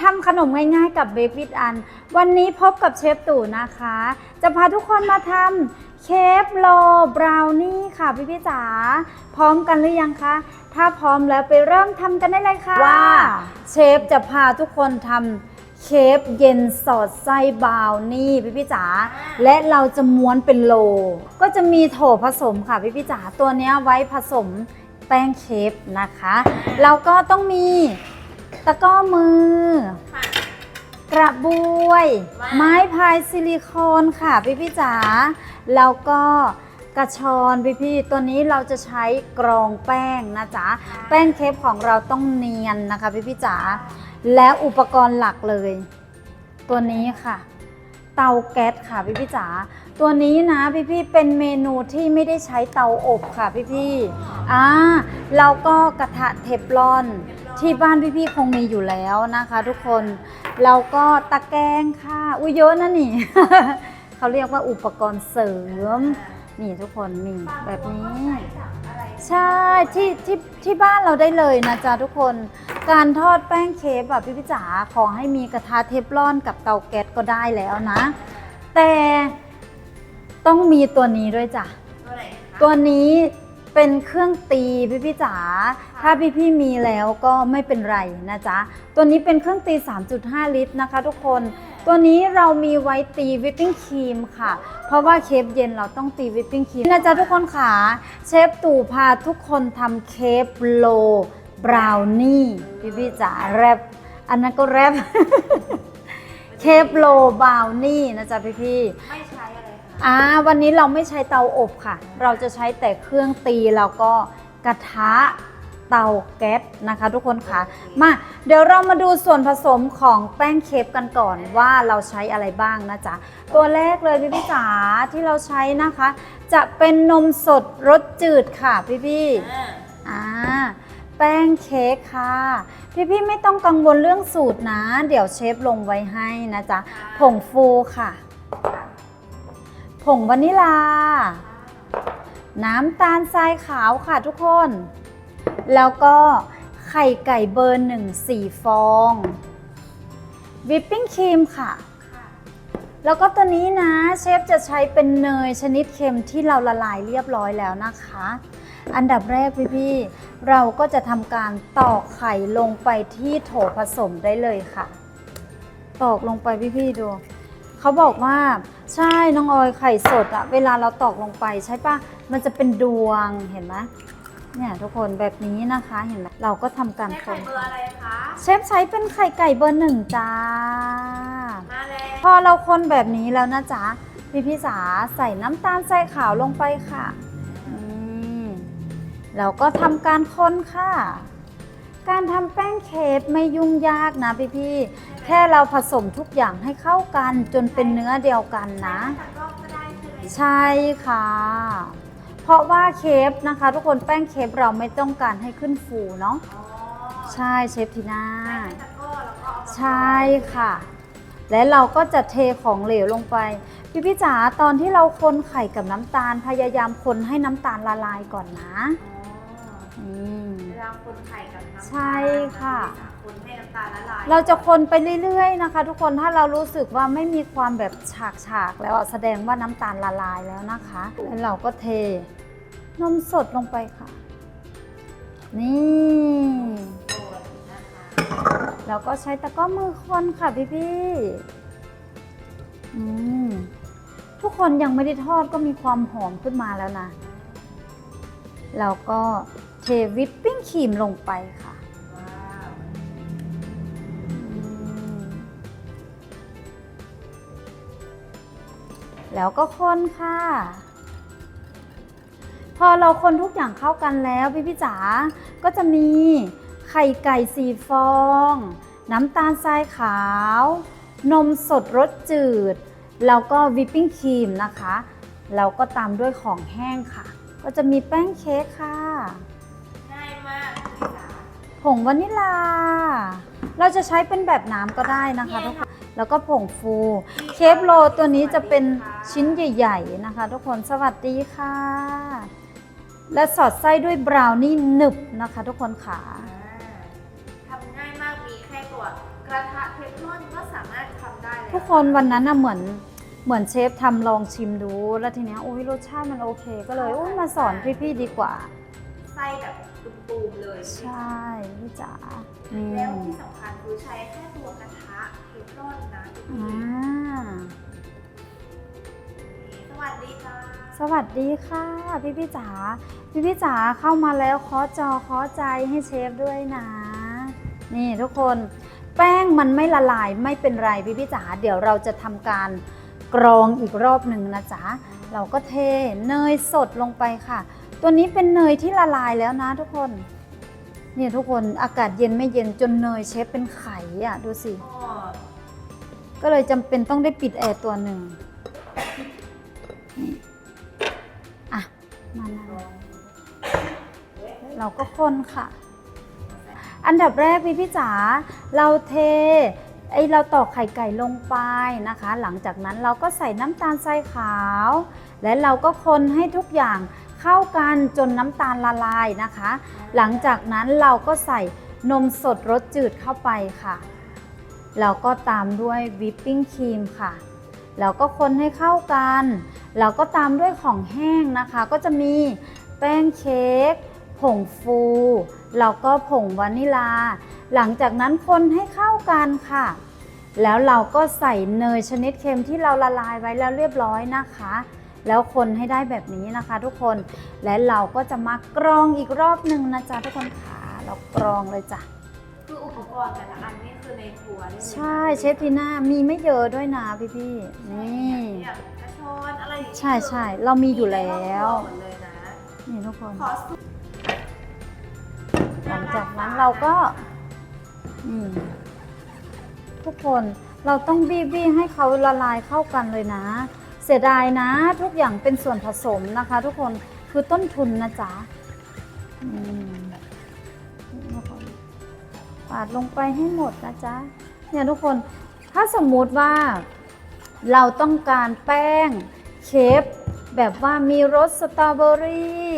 ทำขนมง่ายๆกับเบบิดอัน วันนี้พบกับเชฟตู่นะคะ จะพาทุกคนมาทำเคฟโลบราวนี่ค่ะพี่พี่ๆจ๋าพร้อมกันหรือยังคะ ถ้าพร้อมแล้วไปเริ่มทำกันได้เลยค่ะ ว่าเชฟจะพาทุกคนทำเคฟเย็นสอดไส้บราวนี่พี่พี่ๆจ๋าและเราจะม้วนเป็นโล ก็จะมีโถผสมค่ะพี่พี่ๆจ๋าตัวเนี้ยไว้ผสมแป้งเคฟนะคะ แล้วก็ต้องมี ตะกร้อมือ ค่ะ กระบวย ว้าว ไม้พายซิลิโคนค่ะพี่พี่ๆจ๋าแล้วก็กระชอนพี่พี่ๆตัวนี้เราจะใช้กรองแป้งนะจ๊ะ แป้งเคฟของเราต้องเนียนนะคะพี่พี่ๆจ๋า และอุปกรณ์หลักเลย ตัวนี้ค่ะ เตาแก๊สค่ะพี่พี่ๆจ๋าตัวนี้นะพี่พี่ๆเป็นเมนูที่ไม่ได้ใช้เตาอบค่ะพี่พี่ๆอ่าเราก็กระทะเทฟลอนที่บ้านพี่ๆคงมีอยู่แล้วนะคะ ทุกคนเราก็ตะแกรงค่ะอุ้ยเยอะนะนี่ เขาเรียกว่าอุปกรณ์เสริม นี่ทุกคนนี่แบบนี้ ใช่ที่ที่ที่บ้านเราได้เลยนะจ๊ะทุกคน การทอดแป้งเคฟแบบพี่พิจ๋าขอให้มีกระทะเทฟลอนกับเตาแก๊สก็ได้แล้วนะ แต่ต้องมีตัวนี้ด้วยจ้ะ ตัวไหนคะ ตัวนี้ เป็นเครื่องตีพี่พี่จ๋า ถ้าพี่พี่มีแล้วก็ไม่เป็นไรนะจ๊ะ ตัวนี้เป็นเครื่องตี 3.5 ลิตรนะคะทุกคน ตัวนี้เรามีไว้ตีวิปปิ้งครีมค่ะ เพราะว่าเคฟเย็นเราต้องตีวิปปิ้งครีมนะจ๊ะทุกคนค่ะ เชฟตู่พาทุกคนทำเคฟโลบราวนี่พี่พี่จ๋าแรปอันนั้นก็แรปเคฟโลบราวนี่นะจ๊ะพี่พี่ๆไม่ใช้ อะไรคะอ่าวันนี้เราไม่ใช้เตาอบค่ะ เราจะใช้แต่เครื่องตีแล้วก็กระทะเตาแก๊สนะคะ ทุกคนค่ะ มาเดี๋ยวเรามาดูส่วนผสมของแป้งเคฟกันก่อนว่าเราใช้อะไรบ้างนะจ๊ะ ตัวแรกเลยพี่พี่ๆจ๋าที่เราใช้นะคะ จะเป็นนมสดรสจืดค่ะพี่พี่ๆอ่าอ่าแป้งเค้กค่ะ พี่ๆไม่ต้องกังวลเรื่องสูตรนะ เดี๋ยวเชฟลงไว้ให้นะจ๊ะผงฟูค่ะ ผงวานิลา น้ำตาลทรายขาวค่ะทุกคน แล้วก็ไข่ไก่เบอร์หนึ่งสี่ฟอง วิปปิ้งครีมค่ะ แล้วก็ตัวนี้นะเชฟจะใช้เป็นเนยชนิดเค็มที่เราละลายเรียบร้อยแล้วนะคะ อันดับแรกพี่ๆเราก็จะทำการตอกไข่ลงไปที่โถผสมได้เลยค่ะ ตอกลงไปพี่ๆดู เขาบอกว่า ใช่น้องออยไข่สดอะเวลาเราตอกลงไปใช่ปะมันจะเป็นดวงเห็นไหมเนี่ยทุกคนแบบนี้นะคะเห็นไหมเราก็ทำการใช้คไข่นเบอร์อะไรคะ เชฟใช้เป็นไข่ไก่เบอร์หนึ่งจ้า มาแล้ว พอเราคนแบบนี้แล้วนะจ๊ะพี่พี่จ๋าใส่น้ำตาลทรายขาวลงไปค่ะนี่เราก็ทำการคนค่ะ การทำแป้งเค้กไม่ยุ่งยากนะพี่พี่ๆแค่เราผสมทุกอย่างให้เข้ากันจนเป็นเนื้อเดียวกันนะ ใช่ค่ะ เพราะว่าเคฟนะคะ ทุกคนแป้งเคฟเราไม่ต้องการให้ขึ้นฟูเนาะใช่เชฟทีน่าใช่ค่ะ และเราก็จะเทของเหลวลงไป พี่พี่จ๋าตอนที่เราคนไข่กับน้ำตาลพยายามคนให้น้ำตาลละลายก่อนนะ เวลาคนไข่กับน้ำตาลใช่ค่ะ คนให้น้ำตาลละลายเราจะคนไปเรื่อยๆนะคะ ทุกคนถ้าเรารู้สึกว่าไม่มีความแบบฉากๆแล้วอะแสดงว่าน้ำตาลละลายแล้วนะคะแล้วเราก็เทนมสดลงไปค่ะ นี่ คนนะคะแล้วก็ใช้ตะกร้อมือคนค่ะพี่ๆอืมทุกคนยังไม่ได้ทอดก็มีความหอมขึ้นมาแล้วนะแล้วก็ เทวิปปิ้งครีมลงไปค่ะว้าวอืมแล้วก็คนค่ะ พอเราคนทุกอย่างเข้ากันแล้วพี่พี่จ๋าก็จะมีไข่ไก่สีฟอง น้ำตาลทรายขาว นมสดรสจืด แล้วก็วิปปิ้งครีมนะคะ แล้วก็ตามด้วยของแห้งค่ะ ก็จะมีแป้งเค้กค่ะ ผงวานิลา เราจะใช้เป็นแบบน้ำก็ได้นะคะทุกคนแล้วก็ผงฟูเคฟโรลตัวนี้จะเป็นชิ้นใหญ่ ๆ นะคะ ทุกคนสวัสดีค่ะ และสอดไส้ด้วยบราวนี่หนึบนะคะ ทุกคนค่ะอ่าทำง่ายมากมีแค่ตัวกระทะเททุกคนวันนั้นน่ะเหมือนเหมือนเชฟทำลองชิมดู แล้วทีเนี้ยโอ้ยรสชาติมันโอเค ก็เลยโอ้ยมาสอนพี่ๆดีกว่าไส้แบบตูมๆเลยใช่พี่จ๋านี่แล้วที่สำคัญคือใช้แค่ตัวกระทะเทฟลอนนะทุกทีอ่าสวัสดีจ้าสวัสดีค่ะ พี่พี่ๆจ๋าพี่พี่ๆจ๋าเข้ามาแล้วเคาะจอเคาะใจให้เชฟด้วยนะ นี่ทุกคนแป้งมันไม่ละลายไม่เป็นไรพี่พี่ๆจ๋าเดี๋ยวเราจะทำการกรองอีกรอบหนึ่งนะจ๊ะ เราก็เทเนยสดลงไปค่ะ ตัวนี้เป็นเนยที่ละลายแล้วนะทุกคนเนี่ยทุกคนอากาศเย็นไม่เย็นจนเนยเชฟเป็นไข่อะดูสิ ก็เลยจำเป็นต้องได้ปิดแอร์ตัวหนึ่งนี่อะมานะเราก็คนค่ะ อันดับแรกพี่พี่จ๋าเราเท ไอเราตอกไข่ไก่ลงไปนะคะ หลังจากนั้นเราก็ใส่น้ำตาลทรายขาว และเราก็คนให้ทุกอย่างเข้ากันจนน้ำตาลละลายนะคะ หลังจากนั้นเราก็ใส่นมสดรสจืดเข้าไปค่ะ แล้วก็ตามด้วยวิปปิ้งครีมค่ะ แล้วก็คนให้เข้ากัน แล้วก็ตามด้วยของแห้งนะคะ ก็จะมีแป้งเค้ก ผงฟู แล้วก็ผงวานิลา หลังจากนั้นคนให้เข้ากันค่ะ แล้วเราก็ใส่เนยชนิดเค็มที่เราละลายไว้แล้วเรียบร้อยนะคะ แล้วคนให้ได้แบบนี้นะคะ ทุกคน และเราก็จะมากรองอีกรอบหนึ่งนะจ๊ะทุกคนค่ะ เรากรองเลยจ้ะคืออุปกรณ์แต่ละอันนี่คือในครัวได้เลยนะใช่เชฟทีน่ามีไม่เยอะด้วยนะพี่พี่ๆนี่เนี่ยกระชอนอะไรอย่างงี้ใช่ใช่เรามีอยู่แล้วหมดเลยนะนี่ทุกคนขอสุดหลังจากนั้นเราก็ ทุกคนเราต้องบี้บี้ให้เขาละลายเข้ากันเลยนะ เสียดายนะ ทุกอย่างเป็นส่วนผสมนะคะ ทุกคนคือต้นทุนนะจ๊ะอืมทุกคนปาดลงไปให้หมดนะจ๊ะเนี่ยทุกคนถ้าสมมุติว่าเราต้องการแป้งเคฟแบบว่ามีรสสตรอเบอรี่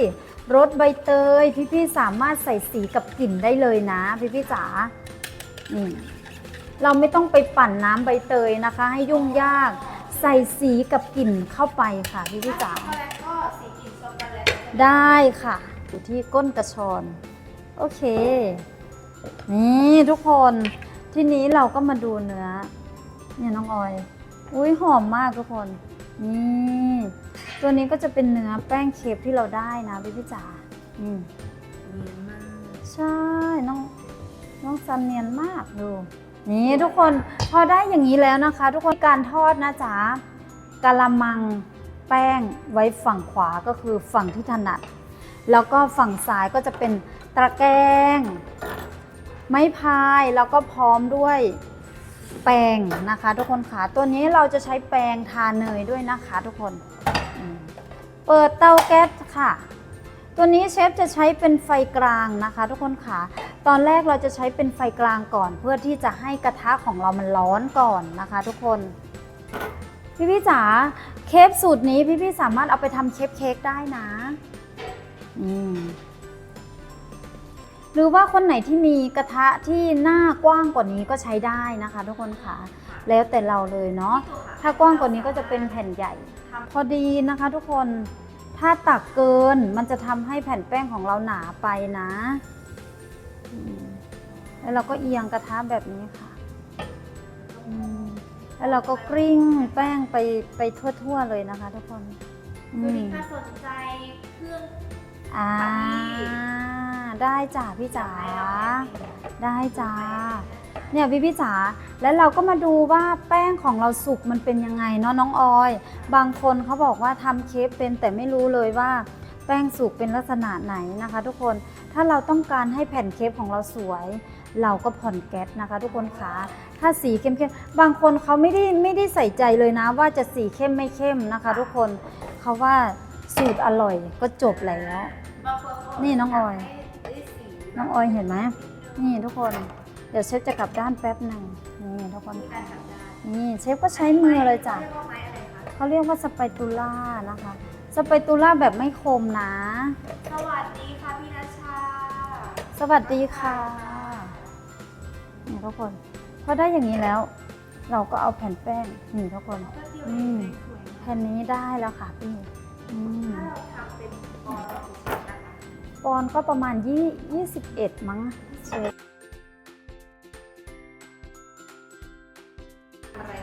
รสใบเตย พี่ๆสามารถใส่สีกับกลิ่นได้เลยนะ พี่ๆจ๋า นี่เราไม่ต้องไปปั่นน้ำใบเตยนะคะ ให้ยุ่งยากใส่สีกับกลิ่นเข้าไปค่ะพี่ๆจ๋าช็อกโกแลตก็สีกลิ่นช็อกโกแลตได้ค่ะ อยู่ที่ก้นกระชอน โอเค นี่ทุกคนทีนี้เราก็มาดูเนื้อ เนี่ยน้องออย อุ้ยหอมมากทุกคน นี่ตัวนี้ก็จะเป็นเนื้อแป้งเคฟที่เราได้นะพี่พี่จ๋าอืมเนียนมากใช่น้อง น้องซันเนียนมากดู นี่ทุกคนพอได้อย่างนี้แล้วนะคะ ทุกคนการทอดนะจ๊ะกะละมังแป้งไว้ฝั่งขวาก็คือฝั่งที่ถนัด แล้วก็ฝั่งซ้ายก็จะเป็นตะแกรงไม้พายแล้วก็พร้อมด้วยแป้งนะคะ ทุกคนค่ะตัวนี้เราจะใช้แป้งทาเนยด้วยนะคะ ทุกคน เปิดเตาแก๊สค่ะ ตัวนี้เชฟจะใช้เป็นไฟกลางนะคะ ทุกคนค่ะ ตอนแรกเราจะใช้เป็นไฟกลางก่อน เพื่อที่จะให้กระทะของเรามันร้อนก่อนนะคะ ทุกคน พี่พี่จ๋าเคฟสูตรนี้พี่พี่สามารถเอาไปทำเคฟเค้กได้นะอืมหรือว่าคนไหนที่มีกระทะที่หน้ากว้างกว่านี้ก็ใช้ได้นะคะ ทุกคนค่ะ แล้วแต่เราเลยเนาะถ้ากว้างกว่านี้ก็จะเป็นแผ่นใหญ่ พอดีนะคะ ทุกคน ถ้าตักเกินมันจะทำให้แผ่นแป้งของเราหนาไปนะอืมแล้วเราก็เอียงกระทะแบบนี้ค่ะอืมแล้วเราก็กลิ้งแป้งไปไปทั่วๆเลยนะคะทุกคนอืตัวมนี้ถ้าสนใจเครื่องอ่าค่ะพี่ได้จ้ะพี่จ๋าให้เราแอดมินได้จ้า เนี่ยพี่พี่จ๋าแล้วเราก็มาดูว่าแป้งของเราสุกมันเป็นยังไงเนาะน้องออย บางคนเขาบอกว่าทำเค้กเป็นแต่ไม่รู้เลยว่า แป้งสุกเป็นลักษณะไหนนะคะ ทุกคนถ้าเราต้องการให้แผ่นเค้กของเราสวย เราก็ผ่อนแก๊สนะคะ ทุกคนคะถ้าสีเข้มๆบางคนเขาไม่ได้ไม่ได้ใส่ใจเลยนะ ว่าจะสีเข้มไม่เข้มนะคะ ทุกคนเขาว่าสูตรอร่อยก็จบแล้วนี่น้องออย น้องออยเห็นไหมนี่ทุกคน เดี๋ยวเชฟจะกลับด้านแป๊บหนึ่งนี่ทุกคนมีการทำได้นี่เชฟก็ใช้มือเลยจ้ะเรียกว่าไม้อะไรคะเขาเรียกว่าสไปตูล่านะคะ สไปตูล่าแบบไม่คมนะ สวัสดีค่ะพี่นัชชา สวัสดีค่ะนี่ทุกคนพอได้อย่างนี้แล้ว เราก็เอาแผ่นแป้งนี่ทุกคนแป๊บเดียวอืเองมเลยสวยมากแผ่นนี้ได้แล้วค่ะพี่อืมถ้าเราทำเป็นออนเราถูกนะคะปอนด์ก็ประมาณยี่ยี่สิบเอ็ดมั้ง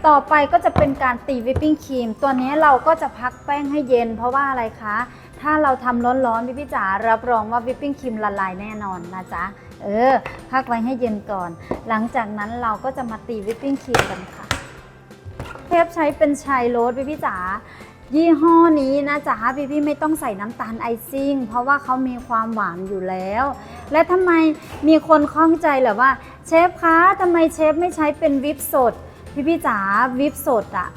ต่อไปก็จะเป็นการตีวิปปิ้งครีม ตัวนี้เราก็จะพักแป้งให้เย็น เพราะว่าอะไรคะ ถ้าเราทำร้อนๆพี่พี่จ๋ารับรองว่าวิปปิ้งครีมละลายแน่นอนนะจ๊ะ เออ พักไว้ให้เย็นก่อน หลังจากนั้นเราก็จะมาตีวิปปิ้งครีมกันค่ะ เทปใช้เป็นชายโรสพี่พี่จ๋ายี่ห้อนี้นะจ๊ะพี่พี่ไม่ต้องใส่น้ำตาลไอซิ่ง เพราะว่าเขามีความหวานอยู่แล้ว และทำไมมีคนข้องใจเหรอว่า เชฟคะทำไมเชฟไม่ใช้เป็นวิปสด พี่พี่จ๋าวิปสดอะ่ะ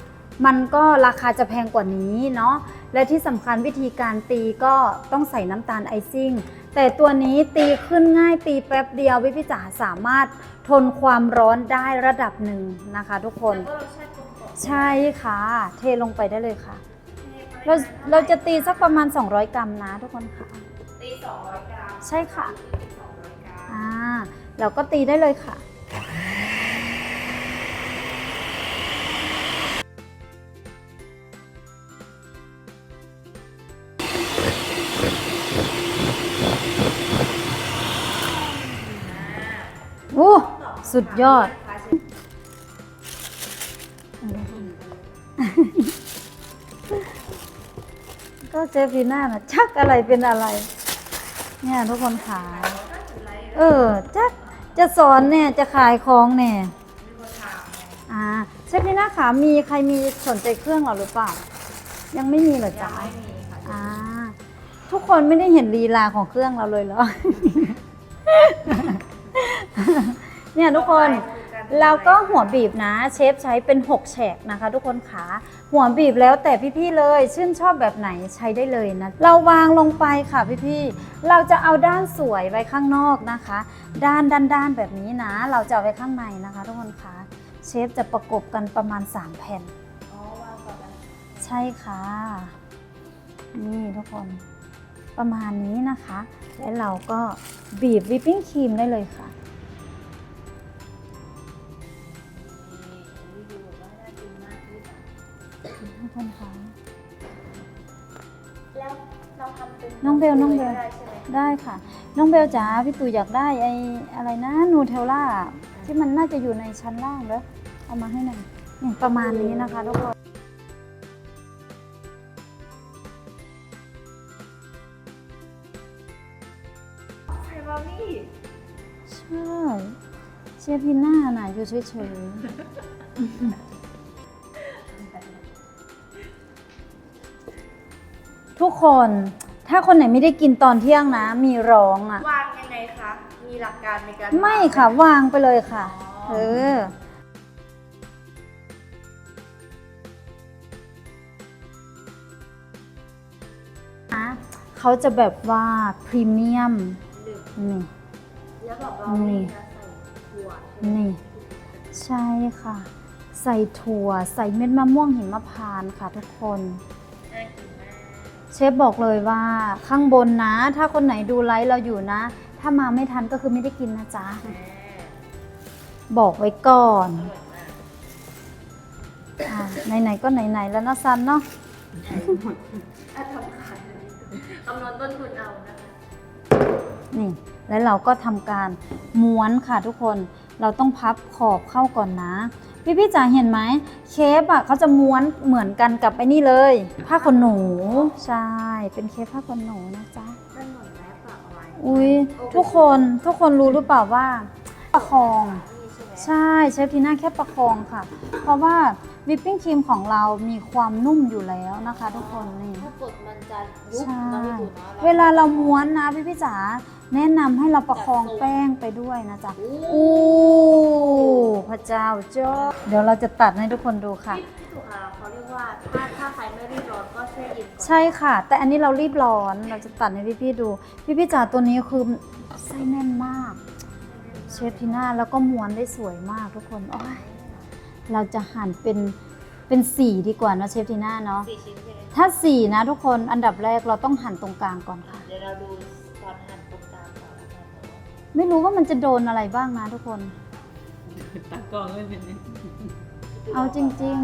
มันก็ราคาจะแพงกว่านี้เนาะและที่สำคัญวิธีการตีก็ต้องใส่น้ำตาลไอซิ่ง แต่ตัวนี้ตีขึ้นง่ายตีแป๊บเดียวพี่พี่จ๋าสามารถทนความร้อนได้ระดับหนึ่งนะคะทุกคนแล้วก็เราแช่กลมกล่อมใช่ค่ะ เทลงไปได้เลยค่ะเทเราปเราจะตีสักประมาณ 200 กรัมนะทุกคนค่ะ ตี 200 กรัม ใช่ค่ะตี200กรัมอ่า เราก็ตีได้เลยค่ะ โอ้สุดยอด ก็เจฟีน่านะชักอะไรเป็นอะไร เนี่ยทุกคนขาย เออจะจะสอนเนี่ยจะขายของเนี่ยอ่าเชฟพี่น้าขามีใครมีสนใจเครื่องเราหรือเปล่า ยังไม่มีเหรอจ๊ะอ่าทุกคนไม่ได้เห็นลีลาของเครื่องเราเลยเหรอ เนี่ยทุกคนแล้วก็หัวบีบนะ เชฟใช้เป็น 6 แฉกนะคะ ทุกคนขาหัวบีบแล้วแต่พี่ๆเลยชื่นชอบแบบไหนใช้ได้เลยนะ เราวางลงไปค่ะพี่ๆเราจะเอาด้านสวยไว้ข้างนอกนะคะ ด้านด้านๆแบบนี้นะ เราจะเอาไว้ข้างในนะคะ ทุกคนคะเชฟจะประกบกันประมาณ 3 แผ่นอ๋อวางก่อนนะใช่ค่ะ นี่ทุกคนประมาณนี้นะคะ แล้วเราก็บีบวิปปิ้งครีมได้เลยค่ะ ทุกคนคะ แล้วเราทำเป็นน้องเบลน้องเบล ได้ใช่ไหมได้ค่ะ น้องเบลจ๋าพี่ตู่อยากได้ไอ้อะไรนะนูเทลล่าที่มันน่าจะอยู่ในชั้นล่างเด้อเอามาให้หน่อยนี่ประมาณนี้นะคะทุกคน ใช่บะหมี่ใช่ เชฟพีน่าน่ะอยู่เฉยๆ ทุกคนถ้าคนไหนไม่ได้กินตอนเที่ยงนะ มีร้องอะ วางยังไงคะ มีหลักการในการไม่วางหค่ะ วางไปเลยค่ะอ๋อเออ นะเขาจะแบบว่าพรีเมียม หนึ่งนี่ แล้วบอกเรานี่ไม่จะใส่ถั่วใช่ไหมนี่ ใช่ค่ะ ใส่ถั่ว ใส่เม็ดมะม่วงหิมพานต์ค่ะทุกคน น่ากินมาก เชฟบอกเลยว่าข้างบนนะ ถ้าคนไหนดูไลฟ์เราอยู่นะ ถ้ามาไม่ทันก็คือไม่ได้กินนะจ๊ะแม่บอกไว้ก่อนอร่อยมากอะไหนๆก็ไหนๆแล้วนะซันเนาะถ้าทำขายคำนวณต้นทุนเอานะคะนี่ แล้วเราก็ทำการม้วนค่ะทุกคน เราต้องพับขอบเข้าก่อนนะ พี่พี่ๆจ๋าเห็นไหมเคปอะเขาจะม้วนเหมือนกันกับไอ้นี่เลย ผ้าขนหนู ใช่ เป็นเคปผ้าขนหนูนะจ๊ะนั่นเหมือนแรปอะเอาไว้อุ้ยทุกคนทุกคนรู้หรือเปล่าว่าประคองนี่ใช่ไหมใช่เชฟทีน่าแค่ประคองค่ะ เพราะว่า วิปปิ้งครีมของเรามีความนุ่มอยู่แล้วนะคะ ทุกคนนี่ ถ้ากดมันจะยุบใช่ นะพี่ตู่เนาะเวลาเราม้วนนะพี่พี่จ๋าแนะนำให้เราประคองแป้งไปด้วยนะจ๊ะ อู้อู้พระเจ้าเจ้าเดี๋ยวเราจะตัดให้ทุกคนดูค่ะ พี่พี่ตู่ค่ะเขาเรียกว่าถ้าถ้าใครไม่รีบร้อนก็แช่เย็นก่อนใช่ค่ะ แต่อันนี้เรารีบร้อนเราจะตัดให้พี่พี่ๆดู พี่พี่ๆจ๋าตัวนี้คือไส้แน่นมาก เชฟทีน่าแล้วก็ม้วนได้สวยมากทุกคนโอ้ย เราจะหั่นเป็นเป็นสีดีกว่าเนอะเชฟทีน่าเนาะสี่ชิ้นใช่ไหมถ้าสีนะทุกคนอันดับแรกเราต้องหั่นตรงกลางก่อนค่ะเดี๋ยวเราดูตอนหั่นตรงกลางก่อนแล้วกันเนาะไม่รู้ว่ามันจะโดนอะไรบ้างนะทุกคน ตากล้องไม่เป็นไรดเอาจริง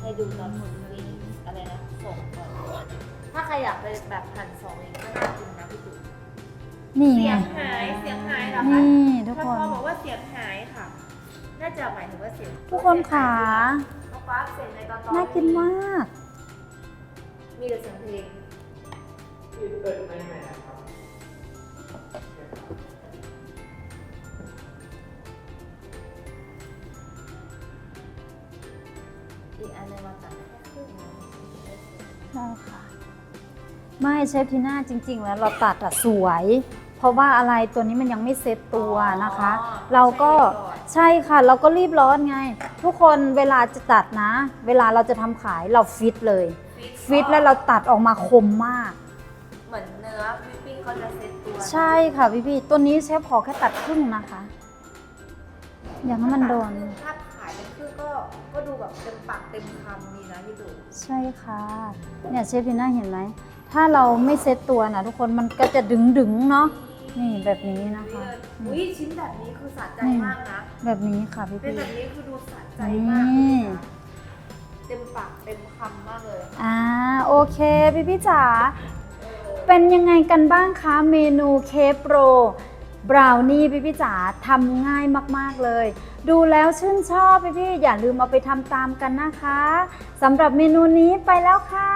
ให้ดูตอนหมุนวีอะไรนะส่งก่อนถ้าใครอยากไปแบบหั่นสองเองก็น่ากินนะพี่ตุ๊กๆ นี่เสีไงยงหายเสียงหายเหรอคะนี่ทุกถ้าคพ่อนบอกว่าเสียงหายค่ะ น่าจะหมายถึงว่าเสียงทุกคนขาน้องฟ้าเสียงในตอนตอนน่ากินมาก มีแต่เสียงเพลงเปิดไม่แม่ครับอีกอันหนึงมาตัดแค่ครึ่งนึงใช่ค่ะ ไม่เชฟทีน่าจริง ๆ แล้วเราตัดอะสวย เพราะว่าอะไรตัวนี้มันยังไม่เซ็ตตัวนะคะ เราก็ใช่ค่ะเราก็รีบร้อนไง ทุกคนเวลาจะตัดนะ เวลาเราจะทำขายเราฟิตเลยฟิตแล้วเราตัดออกมาคมมาก เหมือนเนื้อวิปปิ้งเขาจะเซ็ตตัว ใช่ค่ะพี่พี่ๆตัวนี้เชฟขอแค่ตัดครึ่งนะคะอย่างให้มันโดนถ้าขายเป็นครึ่งก็ก็ดูแบบเต็มปากเต็มคำดีนะพี่ตู่ใช่ค่ะเนี่ยเชฟพีน่าเห็นไหมถ้าเราไม่เซ็ตตัวนะทุกคนมันก็จะดึงดึงๆเนาะ นี่แบบนี้นะคะอุ้ยชิ้นแบบนี้คือสะใจมากนะแบบนี้ค่ะพี่เป็นพี่แบบนี้คือดูสะใจนี่มากเลยนะเต็มปากเต็มคำมากเลยอ่าโอเคพี่พี่จ๋าเป็นยังไงกันบ้างคะเมนูเคฟโรบราวนี่พี่พี่จ๋าทำง่ายมาก ๆ เลย ดูแล้วชื่นชอบพี่พี่ๆอย่าลืมเอาไปทำตามกันนะคะสำหรับเมนูนี้ไปแล้วค่ะ